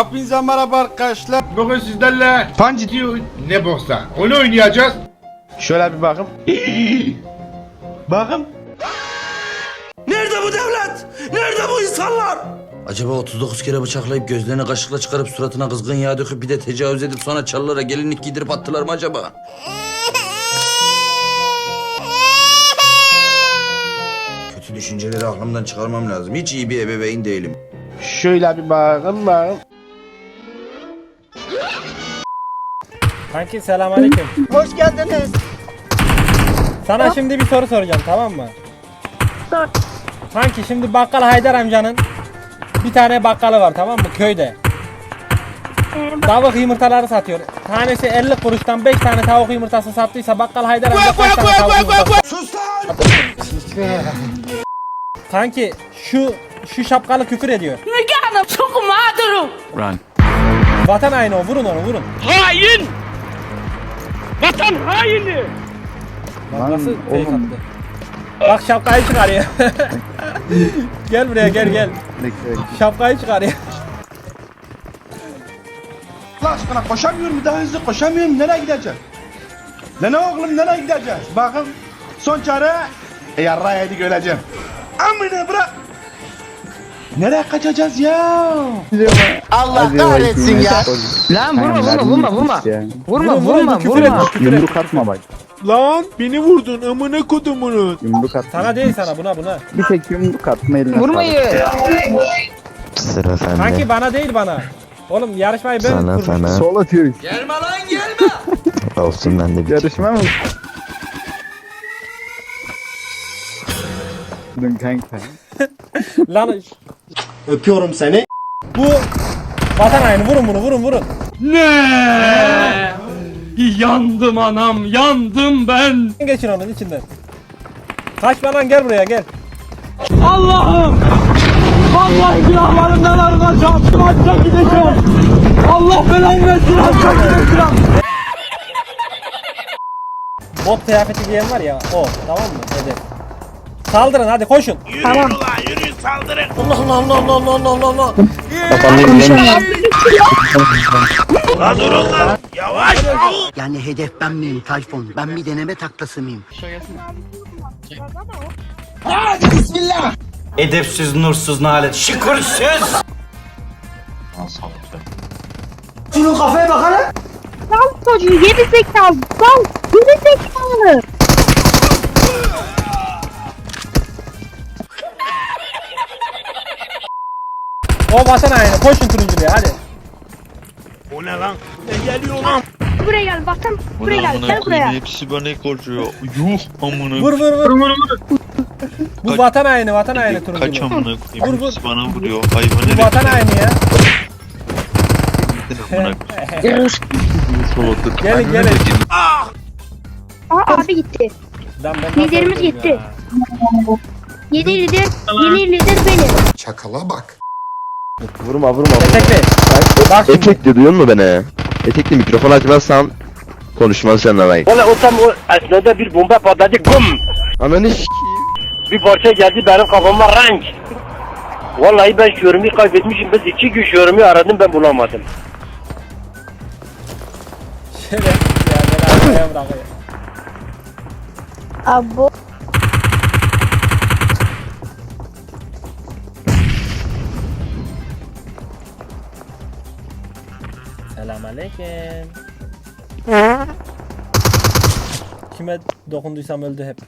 Hepinize merhaba arkadaşlar. Bugün sizlerle Pancı diyor ne boksa. Onu oynayacağız. Şöyle bir bakın. bakın. Nerede bu devlet? Nerede bu insanlar? Acaba 39 kere bıçaklayıp gözlerine kaşıkla çıkarıp suratına kızgın yağ döküp bir de tecavüz edip sonra çalılara gelinlik giydirip attılar mı acaba? Kötü düşünceleri aklımdan çıkarmam lazım. Hiç iyi bir ebeveyn değilim. Şöyle bir bakın bakın. Kanki selamünaleyküm. Hoş geldiniz. Sana şimdi bir soru soracağım tamam mı? Sor. Kanki şimdi bakkal Haydar amcanın bir tane bakkalı var tamam mı köyde. Ee, Tavuk yumurtaları satıyor. Tanesi 50 kuruştan 5 tane tavuk yumurtası sattıysa bakkal Haydar amca kaç tane tavuk yumurtası Sus lan! Kanki şu şu şapkalı küfür ediyor. Müge Hanım çok mağdurum. Vatan haini o vurun onu vurun. Hain! Vatan haini! Bak nasıl fake attı. Bak şapkayı çıkarıyor. gel buraya gel gel. Şapkayı çıkarıyor. Allah aşkına koşamıyorum daha hızlı koşamıyorum. Nereye gideceğim? Lan ne oğlum nereye gideceğiz? Bakın son çare e, yarra yedik öleceğim. Amına bırak. Nereye kaçacağız ya? Allah kahretsin ya. Lan vurma vurma vurma vurma. Vurma vurma küfür vurma. etme, küfür etme. Yumruk atma bak. Lan beni vurdun amına kodumunun. Yumruk atma. Sana değil sana buna buna. Bir tek yumruk atma eline. Vurmayın. Sıra sende. Kanki bana değil bana. Oğlum yarışmayı ben sana kurmuştum. sana. Sol atıyoruz. Gelme lan gelme! Olsun ben de bir Yarışma mı? Dün kanka. Lan Öpüyorum seni. bu vatan haini vurun bunu vurun vurun. Yandım anam, yandım ben. Geçin onun içinden. Kaçma lan gel buraya gel. Allah'ım! Vallahi günahlarımdan arınacağım. Ancak gideceğim. Allah belanı versin. Ancak gideceğim. Bot kıyafeti giyen var ya o tamam mı? Hadi. Saldırın hadi koşun. Tamam. Yani hedef ben miyim Tayfun? Ben bir deneme taklası mıyım? Edepsiz, nursuz, nalet, şükürsüz! Sal çocuğu geri zekalı. Sal. Geri O vatan haini koşun turuncuya hadi. Buraya gel bakın. Buraya gel. Gel buraya. Hepsi bana koşuyor. Yuh amına. Vur vur vur. Bu vatan haini vatan haini Kaç turuncu. bu. amına Vur, koyayım. vur. Hepsi bana vuruyor. Hayvan Bu herif. vatan haini ya. Amına koyayım. Gelin gelin. Aa abi gitti. Lan ben nasıl Liderimiz öldüm gitti. ya? Yeni lider. Yeni lider benim. Çakala bak. Vurma vurma. Etekli. Bak şimdi. Etekli duyuyor musun beni? Etekli mikrofon açmazsan konuşmaz seninle lan. Valla o tam o esnada bir bomba patladı. Gum! Ananı s***. Bir parça geldi benim kafama renk. Vallahi ben şuurumu kaybetmişim. Biz iki gün şuurumu aradım ben bulamadım. Şöyle. Ya beni arkaya bırakıyor. Abo. Selamünaleyküm. Kime dokunduysam öldü hep.